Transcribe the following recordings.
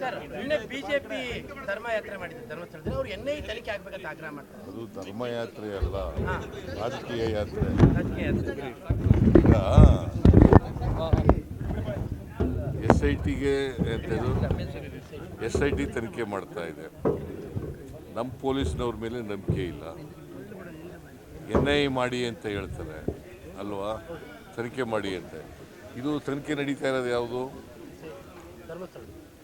Sir ನಿನ್ನೆ BJP ಧರ್ಮಯಾತ್ರೆ ಮಾಡಿದ್ರು ಧರ್ಮಸ್ಥಳದಲ್ಲಿ. ಅವ್ರು ಎನ್ ಐ ತನಿಖೆ ಆಗ್ಬೇಕಂತ ಆಗ್ರಹ ಮಾಡ್ತಾರೆ. ಅದು ಧರ್ಮಯಾತ್ರೆ ಅಲ್ಲ ರಾಜಕೀಯ ಯಾತ್ರೆ. ರಾಜಕೀಯ ಯಾತ್ರೆ. ಎಸ್ ಐ ಟಿಗೆ ಎಸ್ ಐ ಟಿ ತನಿಖೆ ಮಾಡ್ತಾ ಇದೆ. ನಮ್ಮ ಪೊಲೀಸ್ನವ್ರ ಮೇಲೆ ನಂಬಿಕೆ ಇಲ್ಲ. ಎನ್ ಐ ಮಾಡಿ ಅಂತ ಹೇಳ್ತಾರೆ. ಅಲ್ವಾ? ತನಿಖೆ ಮಾಡಿ ಅಂತ. ಇದು ತನಿಖೆ ನಡೀತಾ ಇರೋದು ಯಾವುದು?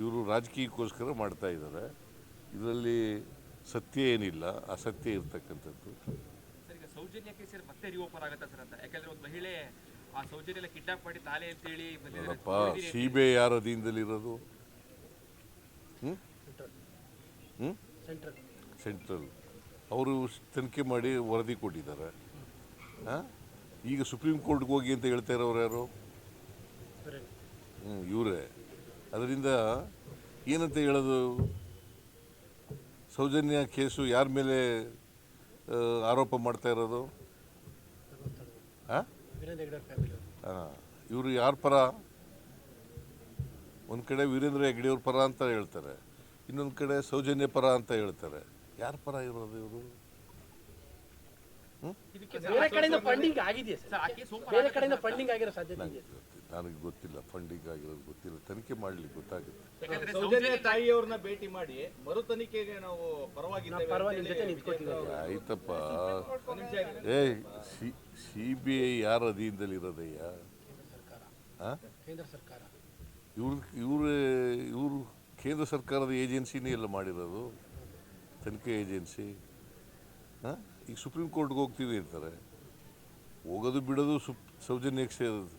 ಇವರು ರಾಜಕೀಯಕ್ಕೋಸ್ಕರ ಮಾಡ್ತಾ ಇದ್ದಾರೆ. ಇದರಲ್ಲಿ ಸತ್ಯ ಏನಿಲ್ಲ ಅಸತ್ಯ ಇರ್ತಕ್ಕಂಥದ್ದು. ಸರ್ ಈಗ ಸೌಜನ್ಯ ಕೇಸಲ್ಲಿ ಮತ್ತೆ ರಿಓಪನ್ ಆಗುತ್ತಾ ಸರ್ ಅಂತ? ಯಾಕಂದ್ರೆ ಒಂದು ಮಹಿಳೆ ಆ ಸೌಜನ್ಯ ಕಿಡ್ನಾಪ್ ಮಾಡಿ ತಾಲೆ ಅಂತೇಳಿ ಬಂದಿದ್ದಾರೆ. ನೋಡಪ್ಪ ಸಿ ಬಿ ಐ ಯಾರ ಅಧೀನದಲ್ಲಿರೋದು? ಹ್ಞೂ ಹ್ಞೂ ಸೆಂಟ್ರಲ್ ಸೆಂಟ್ರಲ್ ಅವರು ತನಿಖೆ ಮಾಡಿ ವರದಿ ಕೊಟ್ಟಿದ್ದಾರೆ. ಹಾಂ? ಈಗ ಸುಪ್ರೀಂ ಕೋರ್ಟ್ಗೆ ಹೋಗಿ ಅಂತ ಹೇಳ್ತಾ ಇರೋರು ಯಾರು? ಹ್ಞೂ ಇವರೇ. ಅದರಿಂದ ಏನಂತ ಹೇಳೋದು? ಸೌಜನ್ಯ ಕೇಸು ಯಾರ ಮೇಲೆ ಆರೋಪ ಮಾಡ್ತಾ ಇರೋದು? ಹಾಂ ಇವರು ಯಾರ ಪರ? ಒಂದು ಕಡೆ ವೀರೇಂದ್ರ ಹೆಗ್ಡೆಯವ್ರ ಪರ ಅಂತ ಹೇಳ್ತಾರೆ. ಇನ್ನೊಂದು ಕಡೆ ಸೌಜನ್ಯ ಪರ ಅಂತ ಹೇಳ್ತಾರೆ. ಯಾರ ಪರ ಇರೋದು ಇವರು? ಬೇರೆ ಕಡೆಯಿಂದ ಫಂಡಿಂಗ್ ಆಗಿದೆಯಾ ಸರ್? ಬೇರೆ ಕಡೆಯಿಂದ ಫಂಡಿಂಗ್ ಆಗಿರೋ ಸಾಧ್ಯತೆ ಇದೆ ನನಗೆ ಗೊತ್ತಿಲ್ಲ ಫಂಡಿಂಗ್ ಆಗಿರೋದು ಗೊತ್ತಿಲ್ಲ ತನಿಖೆ ಮಾಡಲಿ ಗೊತ್ತಾಗುತ್ತೆ. ಯಾಕಂದ್ರೆ ಸೌಜನ್ಯ ತಾಯಿಯವ್ರನ್ನ ಭೇಟಿ ಮಾಡಿ ಮರು ತನಿಖೆಗೆ ನಾವು ಪರವಾಗಿಲ್ಲ ಆಯ್ತಪ್ಪ. A C C B I ಯಾರ ಅಧೀನದಲ್ಲಿ ಇರೋದಯ್ಯ? ಹಾಂ ಕೇಂದ್ರ ಸರ್ಕಾರ. ಇವ್ರ ಇವ್ರ ಇವರು ಕೇಂದ್ರ ಸರ್ಕಾರದ ಏಜೆನ್ಸಿನೇ ಎಲ್ಲ ಮಾಡಿರೋದು? ತನಿಖೆ ಏಜೆನ್ಸಿ? ಹಾಂ ಈಗ ಸುಪ್ರೀಂ ಕೋರ್ಟ್ಗೆ ಹೋಗ್ತೀವಿ ಅಂತಾರೆ. ಹೋಗೋದು ಬಿಡೋದು ಸುಪ್ ಸೌಜನ್ಯಕ್ಕೆ ಸೇರೋದು.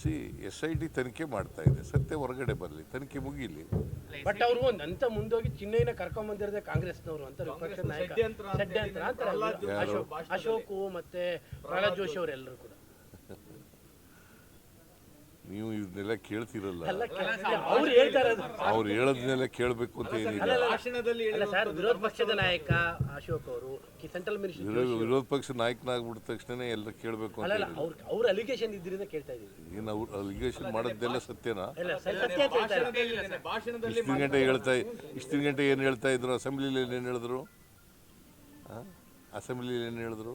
ಸಿ ಎಸ್ ಐ ಡಿ ತನಿಖೆ ಮಾಡ್ತಾ ಇದೆ. ಸತ್ಯ ಹೊರಗಡೆ ಬರಲಿ ತನಿಖೆ ಮುಗಿಲಿ. ಬಟ್ ಅವರು ಒಂದು ಅಂತ ಮುಂದೋಗಿ ಚಿನ್ನೈನ ಕರ್ಕೊಂಡ್ ಬಂದಿರೋದೇ ಕಾಂಗ್ರೆಸ್ನವರು ಅಂತ ವಿಪಕ್ಷ ನಾಯಕ. ಷಡ್ಯಂತ್ರ ಅಂತಾರೆ ಅಶೋಕ್. ಅಶೋಕ್ ಮತ್ತೆ ಪ್ರಹ್ಲಾದ್ ಜೋಶಿ ಅವರೆಲ್ಲರೂ ಕೂಡ. ನೀವು ಇದನ್ನೆಲ್ಲ ಕೇಳ್ತಿರಲ್ಲ. ಅವ್ರು ಹೇಳದ್ನೆಲ್ಲ ಕೇಳ್ಬೇಕು ಅವ್ರು ಹೇಳೋದನ್ನೆಲ್ಲ ಕೇಳಬೇಕು ಅಂತ ಏನಿಲ್ಲ. ಸರ್ ವಿರೋಧ ಪಕ್ಷದ ನಾಯಕ ಅಶೋಕ್ ಅವರು ಸೆಂಟ್ರಲ್ ಮಿನಿಸ್ಟರ್ ವಿರೋಧ ವಿರೋಧ ಪಕ್ಷ ನಾಯಕನಾಗ್ಬಿಟ್ಟ ತಕ್ಷಣ ಎಲ್ಲ ಕೇಳಬೇಕು ಅಂತ ಅಲ್ಲ ಅವ್ರ ಅವ್ರ ಅಲಿಗೇಷನ್ ಇದ್ರಿಂದ ಕೇಳ್ತಾ ಇದ್ದೀವಿ. ಏನು ಅವ್ರು ಅಲಿಗೇಷನ್ ಮಾಡೋದೆಲ್ಲ ಸತ್ಯನಾ? ಇಲ್ಲ ಸರ್, ಸತ್ಯ ಅಂತ ಹೇಳ್ತಾ ಇದ್ದಾರೆ. ಭಾಷಣದಲ್ಲಿ ಭಾಷಣದಲ್ಲಿ ಇಷ್ಟಿನ ಗಂಟೆ ಹೇಳ್ತಾ ಇಷ್ಟಿನ ಗಂಟೆ ಏನು ಹೇಳ್ತಾ ಇದ್ರು? ಅಸೆಂಬ್ಲಿಲಿ ಏನು ಹೇಳಿದ್ರು? ಅಸೆಂಬ್ಲಿಲಿ ಏನು ಹೇಳಿದ್ರು?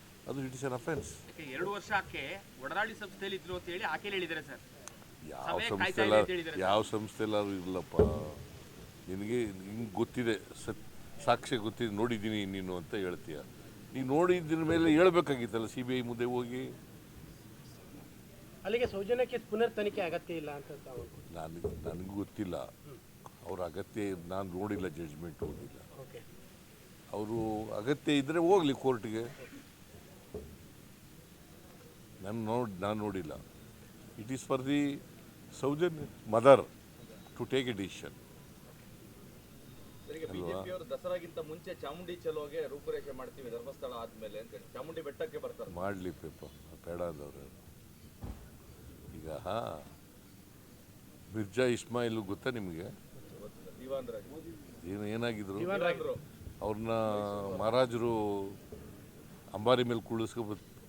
ಅದು ಇಟ್ ಇಸ್ ಅನ್ ಅಫೆನ್ಸ್ ಎರಡು ವರ್ಷ ಆಕೆ ಒಡನಾಡಿ ಸಂಸ್ಥೆಯಲ್ಲಿ ಇದ್ರು ಅಂತ ಹೇಳಿ ಆಕೆ ಹೇಳಿದ್ದಾರೆ ಸರ್. ಯಾವ ಸಂಸ್ಥೆ ಯಾವ ಸಂಸ್ಥೆಲ್ಲಾದ್ರೂ ಇರಲಪ್ಪ ನಿನಗೆ ಹಿಂಗೆ ಗೊತ್ತಿದೆ ಸತ್ ಸಾಕ್ಷ್ಯ ಗೊತ್ತಿದೆ ನೋಡಿದ್ದೀನಿ ನೀನು ಅಂತ ಹೇಳ್ತೀಯ. ನೀನು ನೋಡಿದ್ರ ಮೇಲೆ ಹೇಳ್ಬೇಕಾಗಿತ್ತಲ್ಲ ಸಿ ಬಿ ಐ ಮುಂದೆ ಹೋಗಿ? ಅಲ್ಲಿಗೆ ಸೌಜನ್ಯಕ್ಕೆ ಕೇಸ್ ಪುನರ್ ತನಿಖೆ ಅಗತ್ಯ ಇಲ್ಲ ಅಂತ ನನಗೆ ನನಗೂ ಗೊತ್ತಿಲ್ಲ. ಅವ್ರ ಅಗತ್ಯ ನಾನು ನೋಡಿಲ್ಲ ಜಡ್ಜ್ಮೆಂಟ್ ಓದಿಲ್ಲ ಓಕೆ ಅವರು ಅಗತ್ಯ ಇದ್ದರೆ ಹೋಗಲಿ ಕೋರ್ಟ್ಗೆ ನಾನು ನೋಡಿ ನಾನು ನೋಡಿಲ್ಲ. It is for the ಸೌಜನ್ mother to take a decision ದಸರಾಗಿಂತ ಮುಂಚೆ ಚಾಮುಂಡಿ ಚಲೋಗೆ ರೂಪುರೇಷೆ ಮಾಡ್ತೀವಿ ಧರ್ಮಸ್ಥಳ ಆದ್ಮೇಲೆ ಅಂತ ಚಾಮುಂಡಿ ಬೆಟ್ಟಕ್ಕೆ ಬರ್ತಾರೆ. ಮಾಡಲಿ ಪೇಪ ಬೇಡ ಅಂದವ್ರು ಈಗ ಮಿರ್ಜಾ ಇಸ್ಮಾಯಿಲ್ ಗೊತ್ತಾ ನಿಮಗೆ? ಏನು ಏನಾಗಿದ್ರು? ಅವ್ರನ್ನ ಮಹಾರಾಜರು ಅಂಬಾರಿ ಮೇಲೆ ಕುಳಿಸ್ಕೊ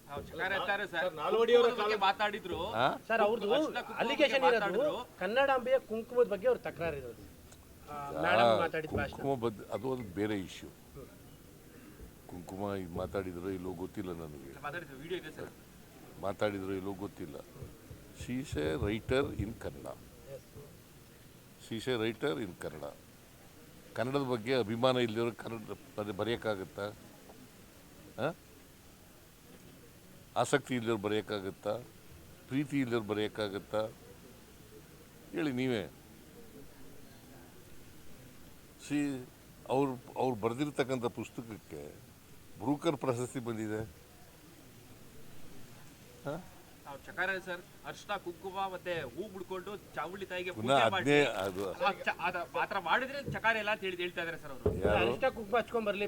ಸರ್ ಸರ್, ನಾಲ್ವಡಿಯವರ ಕುಂಕುಮದ ಬಗ್ಗೆ ಮಾತಾಡಿದ್ರು. ಆ? ಸರ್ ಅವ್ರದ್ದು ಅರ್ಶಿನ ಕುಂಕುಮದ ಅಲಿಗೇಷನ್ ಬಗ್ಗೆ ಇರೋದು ಮಾತಾಡಿದ್ರು. ಕನ್ನಡಾಂಬೆಯ ಕುಂಕುಮದ ಬಗ್ಗೆ ಅವ್ರ ತಕರಾರು ಇರೋದು. ಮೇಡಮ್ ಮಾತಾಡಿದ ಭಾಷಣ. ಕುಂಕುಮ ಬದ್ ಅದು ಒಂದು ಬೇರೆ ಇಶ್ಯೂ ಕುಂಕುಮ ಇದು ಮಾತಾಡಿದ್ರು ಇಲ್ಲೋ ಗೊತ್ತಿಲ್ಲ ನನಗೆ. ಮಾತಾಡಿದ್ರು. ವಿಡಿಯೋ ಇದೆ ಸರ್. ಮಾತಾಡಿದ್ರು ಇಲ್ಲೋ ಗೊತ್ತಿಲ್ಲ. She's a writer in Kannada she's a writer in Kannada ಕನ್ನಡದ ಬಗ್ಗೆ ಅಭಿಮಾನ ಇಲ್ಲದಿರೋ ಕನ್ನಡ ಬರೆ- ಬರೆಯೋಕ್ಕಾಗತ್ತಾ? ಆ? ಆಸಕ್ತಿ ಇಲ್ಲದವ್ರು ಬರೆಯೋಕ್ಕಾಗತ್ತಾ? ಪ್ರೀತಿ ಇಲ್ಲದವ್ರು ಬರೆಯೋಕ್ಕಾಗತ್ತಾ? ಹೇಳಿ ನೀವೇ. ಸಿ ಅವ್ರು ಅವ್ರು ಬರೆದಿರ್ತಕ್ಕಂಥ ಪುಸ್ತಕಕ್ಕೆ ಬ್ರೂಕರ್ ಪ್ರಶಸ್ತಿ ಬಂದಿದೆ. ನಾವು ಚಕಾರ ಸರ್ ಅರ್ಶಿನ ಕುಂಕುಮ ಮತ್ತೆ ಹೂ ಬಿಡ್ಕೊಂಡು ಚಾವುಳ್ಳಿ ತಾಯಿಗೆ ಪಾತ್ರ ಮಾಡಿದ್ರೆ ಚಕಾರ ಎಲ್ಲ ಅಂತ ಹೇಳಿ ಹೇಳ್ತಾ ಇದಾರೆ ಸರ್ ಅವರು. ಕುಂಕುಮ ಹಚ್ಕೊಂಡ್ ಬರ್ಲಿ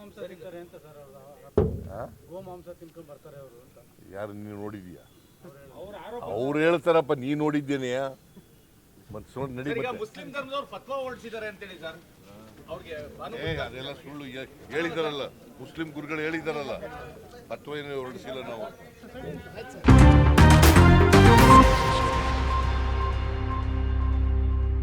ಅಂತ ಯಾರು ನೀನು ನೋಡಿದೀಯಾ? ಅವ್ರು ಹೇಳ್ತಾರಪ್ಪ ನೀ ನೋಡಿದ್ದೇನೆಯಾ ಮತ್ತೆ ನೋಡಿ. ಮುಸ್ಲಿಂ ಧರ್ಮದವ್ರು ಫತ್ವಾ ಹೊರಡಿಸಿದ್ದಾರೆ ಅಂತೇಳಿ ಸರ್. ಅದೆಲ್ಲ ಸುಳ್ಳು. ಹೇಳಿದಾರಲ್ಲ ಮುಸ್ಲಿಂ ಗುರುಗಳು ಹೇಳಿದಾರಲ್ಲ ಅಥವಾ ಏನು ಹೊರಡಿಸಿಲ್ಲ ನಾವು.